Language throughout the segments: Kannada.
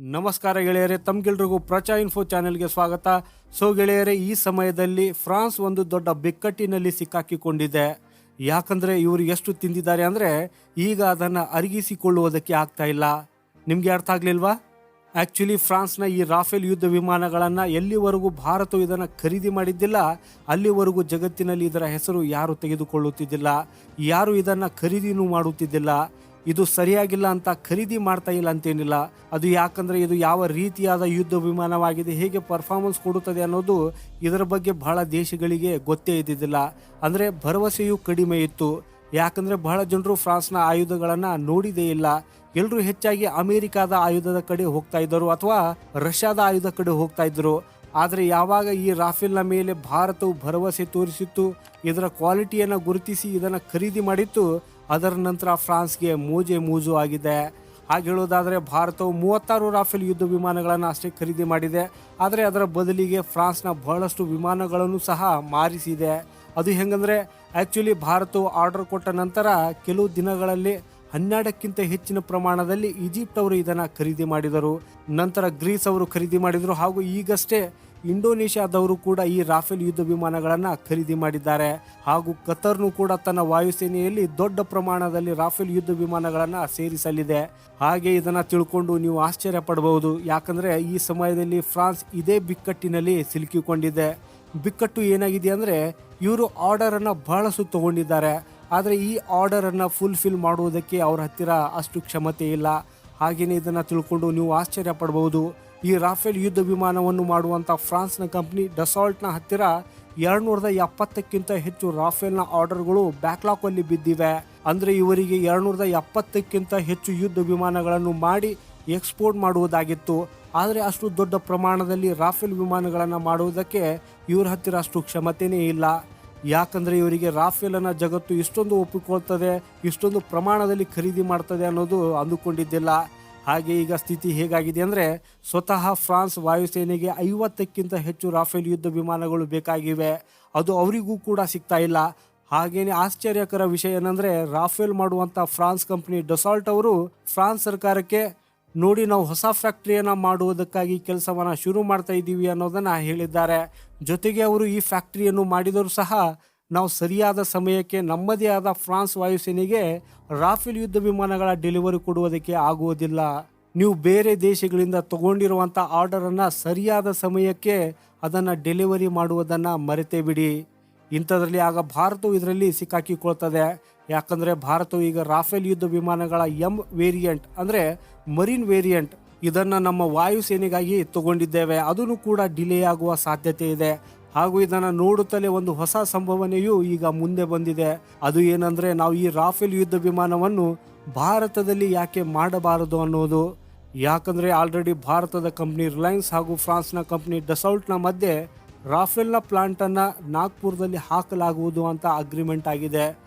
ನಮಸ್ಕಾರ ಗೆಳೆಯರೆ, ತಮ್ಗೆಲ್ರಿಗೂ ಪ್ರಚಾ ಇನ್ಫೋ ಚಾನೆಲ್ಗೆ ಸ್ವಾಗತ. ಸೊ ಗೆಳೆಯರೆ, ಈ ಸಮಯದಲ್ಲಿ ಫ್ರಾನ್ಸ್ ಒಂದು ದೊಡ್ಡ ಬಿಕ್ಕಟ್ಟಿನಲ್ಲಿ ಸಿಕ್ಕಾಕಿಕೊಂಡಿದೆ. ಯಾಕಂದ್ರೆ ಇವರು ಎಷ್ಟು ತಿಂದಿದ್ದಾರೆ ಅಂದ್ರೆ ಈಗ ಅದನ್ನ ಅರಗಿಸಿಕೊಳ್ಳುವುದಕ್ಕೆ ಆಗ್ತಾ ಇಲ್ಲ. ನಿಮ್ಗೆ ಅರ್ಥ ಆಗ್ಲಿಲ್ವಾ? ಆಕ್ಚುಲಿ ಫ್ರಾನ್ಸ್ನ ಈ ರಾಫೇಲ್ ಯುದ್ಧ ವಿಮಾನಗಳನ್ನು ಎಲ್ಲಿವರೆಗೂ ಭಾರತವು ಇದನ್ನು ಖರೀದಿ ಮಾಡಿದ್ದಿಲ್ಲ, ಅಲ್ಲಿವರೆಗೂ ಜಗತ್ತಿನಲ್ಲಿ ಇದರ ಹೆಸರು ಯಾರು ತೆಗೆದುಕೊಳ್ಳುತ್ತಿದ್ದಿಲ್ಲ, ಯಾರು ಇದನ್ನು ಖರೀದಿನೂ ಮಾಡುತ್ತಿದ್ದಿಲ್ಲ ಇದು ಸರಿಯಾಗಿಲ್ಲ ಅಂತ ಖರೀದಿ ಮಾಡ್ತಾ ಇಲ್ಲ ಅಂತೇನಿಲ್ಲ. ಅದು ಯಾಕಂದ್ರೆ ಇದು ಯಾವ ರೀತಿಯಾದ ಯುದ್ಧ ವಿಮಾನವಾಗಿದೆ, ಹೇಗೆ ಪರ್ಫಾರ್ಮೆನ್ಸ್ ಕೊಡುತ್ತದೆ ಅನ್ನೋದು ಇದರ ಬಗ್ಗೆ ಬಹಳ ದೇಶಗಳಿಗೆ ಗೊತ್ತೇ ಇದ್ದಿದ್ದಿಲ್ಲ. ಅಂದ್ರೆ ಭರವಸೆಯೂ ಕಡಿಮೆ ಇತ್ತು. ಯಾಕಂದ್ರೆ ಬಹಳ ಜನರು ಫ್ರಾನ್ಸ್ನ ಆಯುಧಗಳನ್ನು ನೋಡಿದೇ ಇಲ್ಲ. ಎಲ್ಲರೂ ಹೆಚ್ಚಾಗಿ ಅಮೆರಿಕಾದ ಆಯುಧದ ಕಡೆ ಹೋಗ್ತಾ ಇದ್ದರು ಅಥವಾ ರಷ್ಯಾದ ಆಯುಧ ಕಡೆ ಹೋಗ್ತಾ ಇದ್ರು ಆದರೆ ಯಾವಾಗ ಈ ರಾಫೇಲ್ನ ಮೇಲೆ ಭಾರತವು ಭರವಸೆ ತೋರಿಸಿತ್ತು, ಇದರ ಕ್ವಾಲಿಟಿಯನ್ನು ಗುರುತಿಸಿ ಇದನ್ನು ಖರೀದಿ ಮಾಡಿತ್ತು ಅದರ ನಂತರ ಫ್ರಾನ್ಸ್ಗೆ ಮೂಜೆ ಮೂಜು ಆಗಿದೆ. ಹಾಗೆ ಹೇಳೋದಾದರೆ ಭಾರತವು ಮೂವತ್ತಾರು ರಾಫೆಲ್ ಯುದ್ಧ ವಿಮಾನಗಳನ್ನು ಅಷ್ಟೇ ಖರೀದಿ ಮಾಡಿದೆ. ಆದರೆ ಅದರ ಬದಲಿಗೆ ಫ್ರಾನ್ಸ್ನ ಬಹಳಷ್ಟು ವಿಮಾನಗಳನ್ನು ಸಹ ಮಾರಿಸಿದೆ. ಅದು ಹೆಂಗಂದ್ರೆ ಆ್ಯಕ್ಚುಲಿ ಭಾರತವು ಆರ್ಡರ್ ಕೊಟ್ಟ ನಂತರ ಕೆಲವು ದಿನಗಳಲ್ಲಿ ಹನ್ನೆರಡಕ್ಕಿಂತ ಹೆಚ್ಚಿನ ಪ್ರಮಾಣದಲ್ಲಿ ಈಜಿಪ್ಟ್ ಅವರು ಇದನ್ನು ಖರೀದಿ ಮಾಡಿದರು. ನಂತರ ಗ್ರೀಸ್ ಅವರು ಖರೀದಿ ಮಾಡಿದರು. ಹಾಗೂ ಈಗಷ್ಟೇ ಇಂಡೋನೇಷ್ಯಾದವರು ಕೂಡ ಈ ರಾಫೆಲ್ ಯುದ್ಧ ವಿಮಾನಗಳನ್ನು ಖರೀದಿ ಮಾಡಿದ್ದಾರೆ. ಹಾಗೂ ಕತರ್ನು ಕೂಡ ತನ್ನ ವಾಯುಸೇನೆಯಲ್ಲಿ ದೊಡ್ಡ ಪ್ರಮಾಣದಲ್ಲಿ ರಾಫೆಲ್ ಯುದ್ಧ ವಿಮಾನಗಳನ್ನು ಸೇರಿಸಲಿದೆ. ಹಾಗೆ ಇದನ್ನು ತಿಳ್ಕೊಂಡು ನೀವು ಆಶ್ಚರ್ಯ ಪಡಬಹುದು ಯಾಕಂದ್ರೆ ಈ ಸಮಯದಲ್ಲಿ ಫ್ರಾನ್ಸ್ ಇದೇ ಬಿಕ್ಕಟ್ಟಿನಲ್ಲಿ ಸಿಲುಕಿಕೊಂಡಿದೆ. ಬಿಕ್ಕಟ್ಟು ಏನಾಗಿದೆ ಅಂದ್ರೆ, ಇವರು ಆರ್ಡರ್ ಅನ್ನ ಬಹಳಷ್ಟು ತಗೊಂಡಿದ್ದಾರೆ. ಆದರೆ ಈ ಆರ್ಡರ್ ಅನ್ನ ಫುಲ್ಫಿಲ್ ಮಾಡುವುದಕ್ಕೆ ಅವ್ರ ಹತ್ತಿರ ಅಷ್ಟು ಕ್ಷಮತೆ ಇಲ್ಲ. ಹಾಗೆಯೇ ಇದನ್ನ ತಿಳ್ಕೊಂಡು ನೀವು ಆಶ್ಚರ್ಯ ಪಡಬಹುದು ಈ ರಾಫೇಲ್ ಯುದ್ಧ ವಿಮಾನವನ್ನು ಮಾಡುವಂಥ ಫ್ರಾನ್ಸ್ನ ಕಂಪ್ನಿ ಡಸಾಲ್ಟ್ನ ಹತ್ತಿರ ಎರಡ್ನೂರದ ಎಪ್ಪತ್ತಕ್ಕಿಂತ ಹೆಚ್ಚು ರಾಫೇಲ್ನ ಆರ್ಡರ್ಗಳು ಬ್ಯಾಕ್ಲಾಕ್ ಅಲ್ಲಿ ಬಿದ್ದಿವೆ. ಅಂದ್ರೆ ಇವರಿಗೆ ಎರಡ್ನೂರದ ಎಪ್ಪತ್ತಕ್ಕಿಂತ ಹೆಚ್ಚು ಯುದ್ಧ ವಿಮಾನಗಳನ್ನು ಮಾಡಿ ಎಕ್ಸ್ಪೋರ್ಟ್ ಮಾಡುವುದಾಗಿತ್ತು. ಆದರೆ ಅಷ್ಟು ದೊಡ್ಡ ಪ್ರಮಾಣದಲ್ಲಿ ರಾಫೇಲ್ ವಿಮಾನಗಳನ್ನು ಮಾಡುವುದಕ್ಕೆ ಇವರ ಹತ್ತಿರ ಅಷ್ಟು ಕ್ಷಮತೆಯೇ ಇಲ್ಲ. ಯಾಕಂದ್ರೆ ಇವರಿಗೆ ರಾಫೇಲನ್ನು ಜಗತ್ತು ಇಷ್ಟೊಂದು ಒಪ್ಪಿಕೊಳ್ತದೆ, ಇಷ್ಟೊಂದು ಪ್ರಮಾಣದಲ್ಲಿ ಖರೀದಿ ಮಾಡ್ತದೆ ಅನ್ನೋದು ಅಂದುಕೊಂಡಿದ್ದಿಲ್ಲ. ಹಾಗೆ ಈಗ ಸ್ಥಿತಿ ಹೇಗಾಗಿದೆ ಅಂದರೆ ಸ್ವತಃ ಫ್ರಾನ್ಸ್ ವಾಯುಸೇನೆಗೆ ಐವತ್ತಕ್ಕಿಂತ ಹೆಚ್ಚು ರಾಫೇಲ್ ಯುದ್ಧ ವಿಮಾನಗಳು ಬೇಕಾಗಿವೆ. ಅದು ಅವರಿಗೂ ಕೂಡ ಸಿಗ್ತಾ ಇಲ್ಲ. ಹಾಗೇನೆ ಆಶ್ಚರ್ಯಕರ ವಿಷಯ ಏನಂದರೆ ರಾಫೇಲ್ ಮಾಡುವಂಥ ಫ್ರಾನ್ಸ್ ಕಂಪನಿ ಡೊಸಾಲ್ಟ್ ಅವರು ಫ್ರಾನ್ಸ್ ಸರ್ಕಾರಕ್ಕೆ ನೋಡಿ ನಾವು ಹೊಸ ಫ್ಯಾಕ್ಟ್ರಿಯನ್ನು ಮಾಡುವುದಕ್ಕಾಗಿ ಕೆಲಸವನ್ನು ಶುರು ಮಾಡ್ತಾ ಇದ್ದೀವಿ ಅನ್ನೋದನ್ನು ಹೇಳಿದ್ದಾರೆ. ಜೊತೆಗೆ ಅವರು ಈ ಫ್ಯಾಕ್ಟ್ರಿಯನ್ನು ಮಾಡಿದರೂ ಸಹ ನಾವು ಸರಿಯಾದ ಸಮಯಕ್ಕೆ, ನಮ್ಮದೇ ಆದ ಫ್ರಾನ್ಸ್ ವಾಯುಸೇನೆಗೆ ರಾಫೆಲ್ ಯುದ್ಧ ವಿಮಾನಗಳ ಡೆಲಿವರಿ ಕೊಡುವುದಕ್ಕೆ ಆಗುವುದಿಲ್ಲ. ನೀವು ಬೇರೆ ದೇಶಗಳಿಂದ ತಗೊಂಡಿರುವಂಥ ಆರ್ಡರನ್ನು ಸರಿಯಾದ ಸಮಯಕ್ಕೆ ಅದನ್ನು ಡೆಲಿವರಿ ಮಾಡುವುದನ್ನು ಮರೆತೇ ಬಿಡಿ ಇಂಥದ್ರಲ್ಲಿ ಆಗ ಭಾರತವು ಇದರಲ್ಲಿ ಸಿಕ್ಕಾಕಿಕೊಳ್ತದೆ. ಯಾಕಂದರೆ ಭಾರತವು ಈಗ ರಾಫೇಲ್ ಯುದ್ಧ ವಿಮಾನಗಳ ಎಂ ವೇರಿಯಂಟ್ ಅಂದರೆ ಮರಿನ್ ವೇರಿಯಂಟ್ ಇದನ್ನು ನಮ್ಮ ವಾಯುಸೇನೆಗಾಗಿ ತಗೊಂಡಿದ್ದೇವೆ. ಅದನ್ನು ಕೂಡ ಡಿಲೇ ಆಗುವ ಸಾಧ್ಯತೆ ಇದೆ. ಹಾಗೂ ಇದನ್ನು ನೋಡುತ್ತಲೇ ಒಂದು ಹೊಸ ಸಂಭವನೆಯು ಈಗ ಮುಂದೆ ಬಂದಿದೆ. ಅದು ಏನಂದ್ರೆ ನಾವು ಈ ರಾಫೆಲ್ ಯುದ್ಧ ವಿಮಾನವನ್ನು ಭಾರತದಲ್ಲಿ ಯಾಕೆ ಮಾಡಬಾರದು ಅನ್ನೋದು. ಯಾಕಂದ್ರೆ ಆಲ್ರೆಡಿ ಭಾರತದ ಕಂಪ್ನಿ ರಿಲಯನ್ಸ್ ಹಾಗೂ ಫ್ರಾನ್ಸ್ನ ಕಂಪ್ನಿ ಡಸೌಲ್ಟ್ನ ಮಧ್ಯೆ ರಾಫೆಲ್ನ ಪ್ಲಾಂಟ್ ಅನ್ನ ನಾಗ್ಪುರದಲ್ಲಿ ಹಾಕಲಾಗುವುದು ಅಂತ ಅಗ್ರಿಮೆಂಟ್ ಆಗಿದೆ.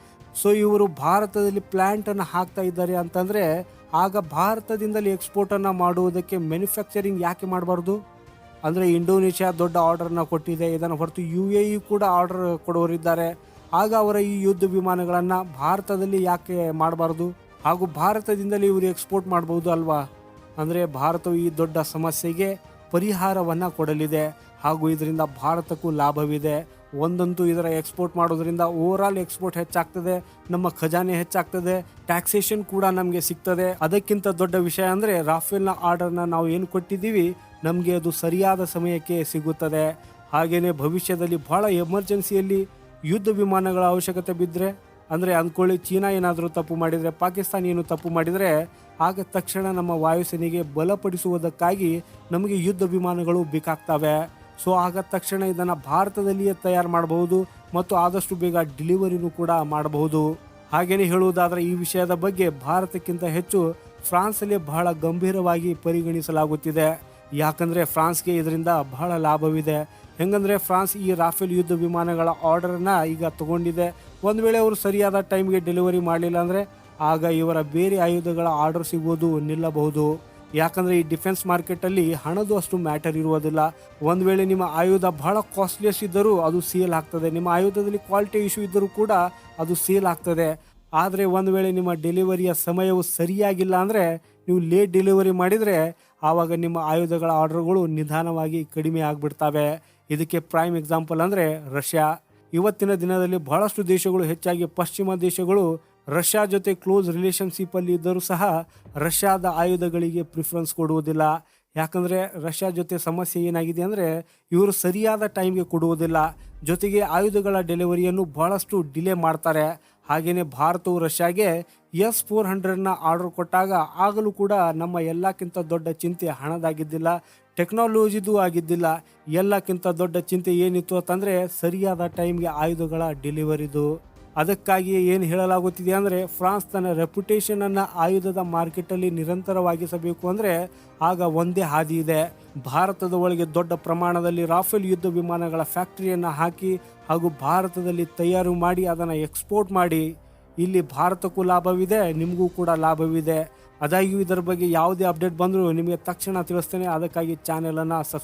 ಸೊ, ಇವರು ಭಾರತದಲ್ಲಿ ಪ್ಲಾಂಟ್ ಅನ್ನು ಹಾಕ್ತಾ ಇದ್ದಾರೆ ಅಂತಂದ್ರೆ ಆಗ ಭಾರತದಿಂದಲೇ ಎಕ್ಸ್ಪೋರ್ಟನ್ನು ಮಾಡುವುದಕ್ಕೆ ಮ್ಯಾನುಫ್ಯಾಕ್ಚರಿಂಗ್ ಯಾಕೆ ಮಾಡಬಾರ್ದು? ಅಂದ್ರೆ ಇಂಡೋನೇಷ್ಯಾ ದೊಡ್ಡ ಆರ್ಡರ್ನ ಕೊಟ್ಟಿದೆ. ಇದನ್ನು ಹೊರತು ಯು ಎ ಇ ಕೂಡ ಆರ್ಡರ್ ಕೊಡುವರಿದ್ದಾರೆ ಆಗ ಅವರ ಈ ಯುದ್ಧ ವಿಮಾನಗಳನ್ನು ಭಾರತದಲ್ಲಿ ಯಾಕೆ ಮಾಡಬಾರ್ದು? ಹಾಗೂ ಭಾರತದಿಂದಲೇ ಇವರು ಎಕ್ಸ್ಪೋರ್ಟ್ ಮಾಡಬಹುದು ಅಲ್ವಾ? ಅಂದರೆ ಭಾರತವು ಈ ದೊಡ್ಡ ಸಮಸ್ಯೆಗೆ ಪರಿಹಾರವನ್ನು ಕೊಡಲಿದೆ. ಹಾಗೂ ಇದರಿಂದ ಭಾರತಕ್ಕೂ ಲಾಭವಿದೆ. ಒಂದಂತೂ ಇದರ ಎಕ್ಸ್ಪೋರ್ಟ್ ಮಾಡೋದರಿಂದ ಓವರ್ ಆಲ್ ಎಕ್ಸ್ಪೋರ್ಟ್ ಹೆಚ್ಚಾಗ್ತದೆ. ನಮ್ಮ ಖಜಾನೆ ಹೆಚ್ಚಾಗ್ತದೆ. ಟ್ಯಾಕ್ಸೇಷನ್ ಕೂಡ ನಮಗೆ ಸಿಗ್ತದೆ. ಅದಕ್ಕಿಂತ ದೊಡ್ಡ ವಿಷಯ ಅಂದರೆ ರಾಫೇಲ್ನ ಆರ್ಡರ್ನ ನಾವು ಏನು ಕೊಟ್ಟಿದ್ದೀವಿ? ನಮಗೆ ಅದು ಸರಿಯಾದ ಸಮಯಕ್ಕೆ ಸಿಗುತ್ತದೆ. ಹಾಗೆಯೇ ಭವಿಷ್ಯದಲ್ಲಿ ಭಾಳ ಎಮರ್ಜೆನ್ಸಿಯಲ್ಲಿ ಯುದ್ಧ ವಿಮಾನಗಳ ಅವಶ್ಯಕತೆ ಬಿದ್ದರೆ ಅಂದರೆ ಅಂದ್ಕೊಳ್ಳಿ ಚೀನಾ ಏನಾದರೂ ತಪ್ಪು ಮಾಡಿದರೆ, ಪಾಕಿಸ್ತಾನ ಏನು ತಪ್ಪು ಮಾಡಿದರೆ, ಆಗ ತಕ್ಷಣ ನಮ್ಮ ವಾಯುಸೇನೆಗೆ ಬಲಪಡಿಸುವುದಕ್ಕಾಗಿ ನಮಗೆ ಯುದ್ಧ ವಿಮಾನಗಳು ಬೇಕಾಗ್ತವೆ. ಸೊ, ಆಗ ತಕ್ಷಣ ಇದನ್ನು ಭಾರತದಲ್ಲಿಯೇ ತಯಾರು ಮಾಡಬಹುದು ಮತ್ತು ಆದಷ್ಟು ಬೇಗ ಡಿಲಿವರಿನೂ ಕೂಡ ಮಾಡಬಹುದು. ಹಾಗೆಯೇ ಹೇಳುವುದಾದರೆ, ಈ ವಿಷಯದ ಬಗ್ಗೆ ಭಾರತಕ್ಕಿಂತ ಹೆಚ್ಚು ಫ್ರಾನ್ಸಲ್ಲಿ ಬಹಳ ಗಂಭೀರವಾಗಿ ಪರಿಗಣಿಸಲಾಗುತ್ತಿದೆ. ಯಾಕಂದ್ರೆ ಫ್ರಾನ್ಸ್ಗೆ ಇದರಿಂದ ಬಹಳ ಲಾಭವಿದೆ. ಹೆಂಗಂದರೆ ಫ್ರಾನ್ಸ್ ಈ ರಾಫೆಲ್ ಯುದ್ಧ ವಿಮಾನಗಳ ಆರ್ಡರ್ನ ಈಗ ತಗೊಂಡಿದೆ. ಒಂದು ವೇಳೆ ಅವರು ಸರಿಯಾದ ಟೈಮ್ಗೆ ಡೆಲಿವರಿ ಮಾಡಲಿಲ್ಲ ಅಂದರೆ ಆಗ ಇವರ ಬೇರೆ ಆಯುಧಗಳ ಆರ್ಡರ್ ಸಿಗುವುದು ನಿಲ್ಲಬಹುದು. ಯಾಕಂದರೆ ಈ ಡಿಫೆನ್ಸ್ ಮಾರ್ಕೆಟಲ್ಲಿ ಹಣದು ಅಷ್ಟು ಮ್ಯಾಟರ್ ಇರುವುದಿಲ್ಲ. ಒಂದು ವೇಳೆ ನಿಮ್ಮ ಆಯುಧ ಬಹಳ ಕಾಸ್ಟ್ಲಿಯಸ್ ಇದ್ದರೂ ಅದು ಸೇಲ್ ಆಗ್ತದೆ. ನಿಮ್ಮ ಆಯುಧದಲ್ಲಿ ಕ್ವಾಲಿಟಿ ಇಶ್ಯೂ ಇದ್ದರೂ ಕೂಡ ಅದು ಸೇಲ್ ಆಗ್ತದೆ. ಆದರೆ ಒಂದು ವೇಳೆ ನಿಮ್ಮ ಡೆಲಿವರಿಯ ಸಮಯವು ಸರಿಯಾಗಿಲ್ಲ ಅಂದರೆ ನೀವು ಲೇಟ್ ಡೆಲಿವರಿ ಮಾಡಿದರೆ ಆವಾಗ ನಿಮ್ಮ ಆಯುಧಗಳ ಆರ್ಡರ್ಗಳು ನಿಧಾನವಾಗಿ ಕಡಿಮೆ ಆಗಿಬಿಡ್ತವೆ. ಇದಕ್ಕೆ ಪ್ರೈಮ್ ಎಕ್ಸಾಂಪಲ್ ಅಂದರೆ ರಷ್ಯಾ. ಇವತ್ತಿನ ದಿನದಲ್ಲಿ ಬಹಳಷ್ಟು ದೇಶಗಳು ಹೆಚ್ಚಾಗಿ ಪಶ್ಚಿಮ ದೇಶಗಳು ರಷ್ಯಾ ಜೊತೆ ಕ್ಲೋಸ್ ರಿಲೇಷನ್ಶಿಪ್ಪಲ್ಲಿ ಇದ್ದರೂ ಸಹ ರಷ್ಯಾದ ಆಯುಧಗಳಿಗೆ ಪ್ರಿಫರೆನ್ಸ್ ಕೊಡುವುದಿಲ್ಲ. ಯಾಕಂದರೆ ರಷ್ಯಾ ಜೊತೆ ಸಮಸ್ಯೆ ಏನಾಗಿದೆ ಅಂದರೆ ಇವರು ಸರಿಯಾದ ಟೈಮ್ಗೆ ಕೊಡುವುದಿಲ್ಲ. ಜೊತೆಗೆ ಆಯುಧಗಳ ಡೆಲಿವರಿಯನ್ನು ಬಹಳಷ್ಟು ಡಿಲೇ ಮಾಡ್ತಾರೆ. ಹಾಗೆಯೇ ಭಾರತವು ರಷ್ಯಾಗೆ ಎಸ್ ಫೋರ್ ಹಂಡ್ರೆಡ್ನ ಆರ್ಡರ್ ಕೊಟ್ಟಾಗ ಆಗಲೂ ಕೂಡ ನಮ್ಮ ಎಲ್ಲಕ್ಕಿಂತ ದೊಡ್ಡ ಚಿಂತೆ ಹಣದಾಗಿದ್ದಿಲ್ಲ, ಟೆಕ್ನಾಲಜಿದು ಆಗಿದ್ದಿಲ್ಲ. ಎಲ್ಲಕ್ಕಿಂತ ದೊಡ್ಡ ಚಿಂತೆ ಏನಿತ್ತು ಅಂತಂದರೆ ಸರಿಯಾದ ಟೈಮ್ಗೆ ಆಯುಧಗಳ ಡೆಲಿವರಿದು ಅದಕ್ಕಾಗಿಯೇ ಏನು ಹೇಳಲಾಗುತ್ತಿದೆ ಅಂದರೆ ಫ್ರಾನ್ಸ್ ತನ್ನ ರೆಪ್ಯುಟೇಷನನ್ನು ಆಯುಧದ ಮಾರ್ಕೆಟಲ್ಲಿ ನಿರಂತರವಾಗಿಸಬೇಕು ಅಂದರೆ ಆಗ ಒಂದೇ ಹಾದಿ ಇದೆ. ಭಾರತದ ಒಳಗೆ ದೊಡ್ಡ ಪ್ರಮಾಣದಲ್ಲಿ ರಾಫೆಲ್ ಯುದ್ಧ ವಿಮಾನಗಳ ಫ್ಯಾಕ್ಟರಿಯನ್ನು ಹಾಕಿ ಹಾಗೂ ಭಾರತದಲ್ಲಿ ತಯಾರು ಮಾಡಿ ಅದನ್ನು ಎಕ್ಸ್ಪೋರ್ಟ್ ಮಾಡಿ. ಇಲ್ಲಿ ಭಾರತಕ್ಕೂ ಲಾಭವಿದೆ, ನಿಮಗೂ ಕೂಡ ಲಾಭವಿದೆ. ಅದಾಗಿಯೂ ಇದರ ಬಗ್ಗೆ ಯಾವುದೇ ಅಪ್ಡೇಟ್ ಬಂದರೂ ನಿಮಗೆ ತಕ್ಷಣ ತಿಳಿಸ್ತೇನೆ. ಅದಕ್ಕಾಗಿ ಚಾನೆಲನ್ನು ಸಬ್ಸ್